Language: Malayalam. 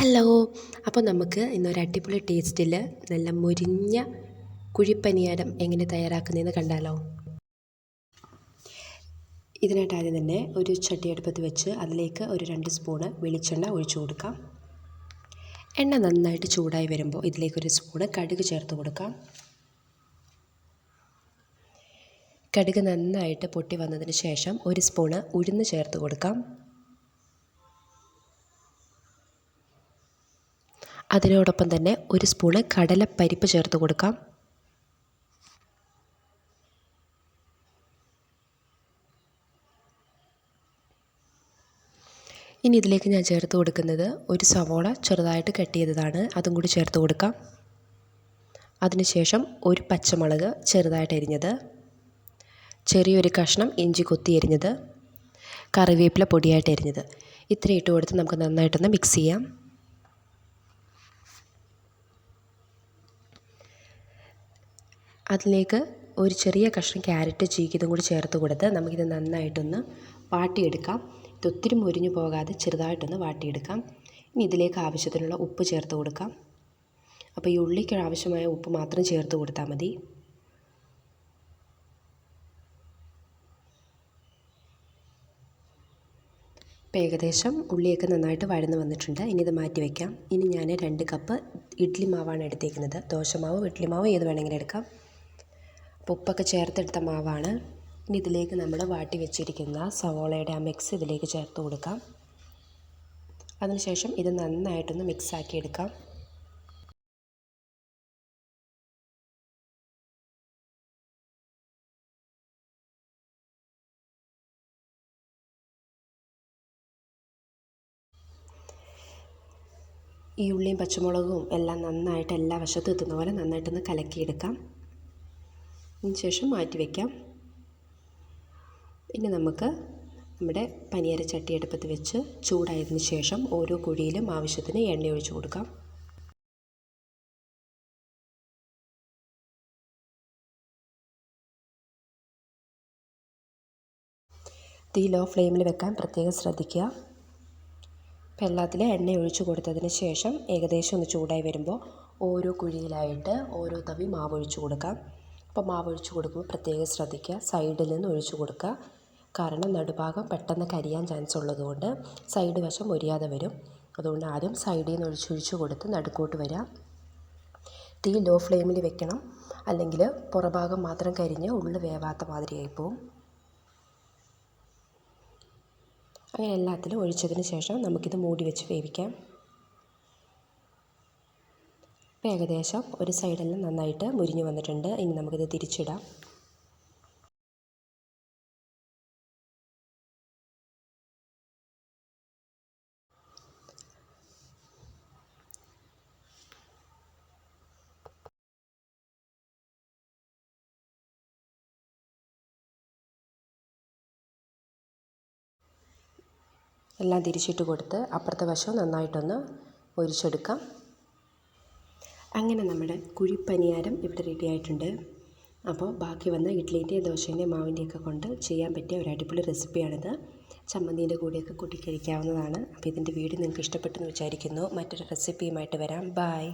ഹലോ. അപ്പോൾ നമുക്ക് ഇന്നൊരു അടിപൊളി ടേസ്റ്റിൽ നല്ല മുരിഞ്ഞ കുഴിപ്പനിയാരം എങ്ങനെ തയ്യാറാക്കുന്നതെന്ന് കണ്ടാലോ? ഇതിനായിട്ട് ആദ്യം തന്നെ ഒരു ചട്ടി അടുപ്പത്ത് വെച്ച് അതിലേക്ക് ഒരു രണ്ട് സ്പൂണ് വെളിച്ചെണ്ണ ഒഴിച്ചു കൊടുക്കാം. എണ്ണ നന്നായിട്ട് ചൂടായി വരുമ്പോൾ ഇതിലേക്കൊരു സ്പൂണ് കടുക് ചേർത്ത് കൊടുക്കാം. കടുക് നന്നായിട്ട് പൊട്ടി വന്നതിന് ശേഷം ഒരു സ്പൂണ് ഉഴുന്ന് ചേർത്ത് കൊടുക്കാം. അതിനോടൊപ്പം തന്നെ ഒരു സ്പൂണ് കടലപ്പരിപ്പ് ചേർത്ത് കൊടുക്കാം. ഇനി ഇതിലേക്ക് ഞാൻ ചേർത്ത് കൊടുക്കുന്നത് ഒരു സവോള ചെറുതായിട്ട് കട്ട് ചെയ്തതാണ്. അതും കൂടി ചേർത്ത് കൊടുക്കാം. അതിനുശേഷം ഒരു പച്ചമുളക് ചെറുതായിട്ട് എരിഞ്ഞത് ചെറിയൊരു കഷ്ണം ഇഞ്ചി കൊത്തി എരിഞ്ഞത് കറിവേപ്പില പൊടിയായിട്ട് എരിഞ്ഞത് ഇത്രയും ഇട്ട് കൊടുത്ത് നമുക്ക് നന്നായിട്ടൊന്ന് മിക്സ് ചെയ്യാം. അതിലേക്ക് ഒരു ചെറിയ കഷ്ണം ക്യാരറ്റ് ചീക്കിയതും കൂടി ചേർത്ത് കൊടുത്ത് നമുക്കിത് നന്നായിട്ടൊന്ന് വാട്ടിയെടുക്കാം. ഇത് ഒത്തിരി മുരിഞ്ഞു പോകാതെ ചെറുതായിട്ടൊന്ന് വാട്ടിയെടുക്കാം. ഇനി ഇതിലേക്ക് ആവശ്യത്തിനുള്ള ഉപ്പ് ചേർത്ത് കൊടുക്കാം. അപ്പോൾ ഈ ഉള്ളിക്ക് ആവശ്യമായ ഉപ്പ് മാത്രം ചേർത്ത് കൊടുത്താൽ മതി. ഇപ്പോൾ ഏകദേശം ഉള്ളിയൊക്കെ നന്നായിട്ട് വഴന്ന് വന്നിട്ടുണ്ട്. ഇനി ഇത് മാറ്റി വയ്ക്കാം ഇനി ഞാൻ രണ്ട് കപ്പ് ഇഡ്ഡലി മാവാണ് എടുത്തേക്കുന്നത്. ദോശമാവ് ഇഡ്ഡലി മാവ് ഏത് വേണമെങ്കിലും എടുക്കാം. അപ്പോൾ ഉപ്പൊക്കെ ചേർത്തെടുത്ത മാവാണ്. ഇനി ഇതിലേക്ക് നമ്മൾ വാട്ടി വെച്ചിരിക്കുന്ന സവോളയുടെ ആ മിക്സ് ഇതിലേക്ക് ചേർത്ത് കൊടുക്കാം. അതിനുശേഷം ഇത് നന്നായിട്ടൊന്ന് മിക്സാക്കി എടുക്കാം. ഈ ഉള്ളിയും പച്ചമുളകും എല്ലാം നന്നായിട്ട് എല്ലാ വശത്തും എത്തുന്ന പോലെ നന്നായിട്ടൊന്ന് കലക്കിയെടുക്കാം. അതിന് ശേഷം മാറ്റി വയ്ക്കാം ഇനി നമുക്ക് നമ്മുടെ പനിയര ചട്ടി അടുപ്പത്ത് വെച്ച് ചൂടായതിന് ശേഷം ഓരോ കുഴിയിലും ആവശ്യത്തിന് എണ്ണ ഒഴിച്ചു കൊടുക്കാം. തീ ലോ ഫ്ലെയിമിൽ വെക്കാൻ പ്രത്യേകം ശ്രദ്ധിക്കുക. അപ്പം എല്ലാത്തിലും എണ്ണ ഒഴിച്ചു കൊടുത്തതിന് ശേഷം ഏകദേശം ഒന്ന് ചൂടായി വരുമ്പോൾ ഓരോ കുഴിയിലായിട്ട് ഓരോ തവി മാവ് ഒഴിച്ച് കൊടുക്കാം. അപ്പോൾ മാവ് ഒഴിച്ച് കൊടുക്കുമ്പോൾ പ്രത്യേകം ശ്രദ്ധിക്കുക. സൈഡിൽ നിന്ന് ഒഴിച്ച് കൊടുക്കുക. കാരണം നടുഭാഗം പെട്ടെന്ന് കരിയാൻ ചാൻസ് ഉള്ളതുകൊണ്ട് സൈഡ് വശം ഒരിയാതെ വരും. അതുകൊണ്ട് ആദ്യം സൈഡിൽ നിന്ന് ഒഴിച്ചൊഴിച്ച് കൊടുത്ത് നടുക്കോട്ട് വരാം തീ ലോ ഫ്ലെയിമിൽ വെക്കണം. അല്ലെങ്കിൽ പുറഭാഗം മാത്രം കരിഞ്ഞ് ഉള്ളിൽ വേവാത്ത മാതിരിയായി പോവും. അങ്ങനെ എല്ലാത്തിലും ഒഴിച്ചതിന് ശേഷം നമുക്കിത് മൂടി വെച്ച് വേവിക്കാം. ഇപ്പോൾ ഏകദേശം ഒരു സൈഡെല്ലാം നന്നായിട്ട് മുരിഞ്ഞു വന്നിട്ടുണ്ട്. ഇനി നമുക്കിത് തിരിച്ചിടാം. എല്ലാം തിരിച്ചിട്ട് കൊടുത്ത് അപ്പുറത്തെ വശം നന്നായിട്ടൊന്ന് ഒരിച്ചെടുക്കാം അങ്ങനെ നമ്മുടെ കുഴിപ്പനിയാരം ഇവിടെ റെഡി ആയിട്ടുണ്ട്. അപ്പോൾ ബാക്കി വന്ന ഇഡ്ഡലിന്റെയും ദോശേന്റെയും മാവിന്റെയൊക്കെ കൊണ്ട് ചെയ്യാൻ പറ്റിയ ഒരു അടിപൊളി റെസിപ്പിയാണിത് ചമ്മന്തീന്റെ കൂടെയൊക്കെ കൂട്ടി കഴിക്കാവുന്നതാണ്. അപ്പോൾ ഇതിന്റെ വീഡിയോ നിങ്ങൾക്ക് ഇഷ്ടപ്പെട്ടെന്ന് വിചാരിക്കുന്നു. മറ്റൊരു റെസിപ്പിയുമായിട്ട് വരാം. ബായ്